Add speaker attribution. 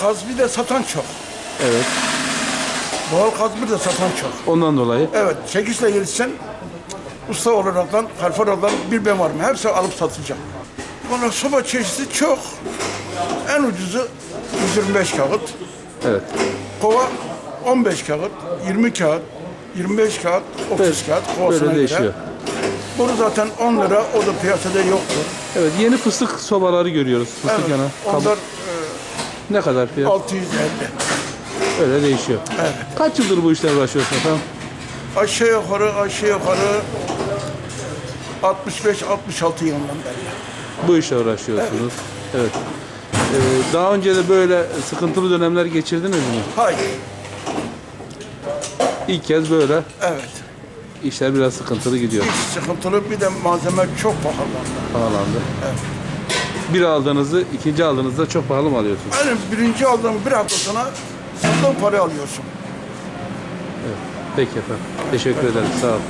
Speaker 1: gaz bir de satan çok.
Speaker 2: Evet.
Speaker 1: Doğal gaz bir de satan çok.
Speaker 2: Ondan dolayı.
Speaker 1: Evet, çekişle gelirsen usta olaraktan, kalfor olarak bir ben varım. Hepsi alıp satacağım. Valla soba çeşidi çok. En ucuzu 125 kağıt.
Speaker 2: Evet.
Speaker 1: Kova 15 kağıt, 20 kağıt, 25 kağıt, 30
Speaker 2: Evet,
Speaker 1: kağıt kovasına
Speaker 2: Böyle
Speaker 1: göre.
Speaker 2: değişiyor.
Speaker 1: Bunu zaten 10 lira, o da piyasada yoktur.
Speaker 2: Evet. Yeni fıstık sobaları görüyoruz. Fıstık
Speaker 1: Evet,
Speaker 2: yana.
Speaker 1: Onlar
Speaker 2: Ne kadar fiyat?
Speaker 1: 650.
Speaker 2: Öyle değişiyor.
Speaker 1: Evet.
Speaker 2: Kaç yıldır bu işle uğraşıyorsun efendim?
Speaker 1: Aşağı yukarı, aşağı yukarı 65-66 yılından beri.
Speaker 2: Bu işle uğraşıyorsunuz. Evet. Ee, daha önce de böyle sıkıntılı dönemler geçirdiniz mi?
Speaker 1: Hayır,
Speaker 2: İlk kez böyle
Speaker 1: evet.
Speaker 2: işler biraz sıkıntılı gidiyor.
Speaker 1: Hiç sıkıntılı bir de malzeme çok pahalandı.
Speaker 2: Pahalandı. Bir aldığınızı ikinci aldığınızda çok pahalı mı alıyorsunuz?
Speaker 1: Yani birinci aldığın bir hafta sonra sattığın parayı alıyorsun.
Speaker 2: Peki efendim. Teşekkür ederim. Sağ olun.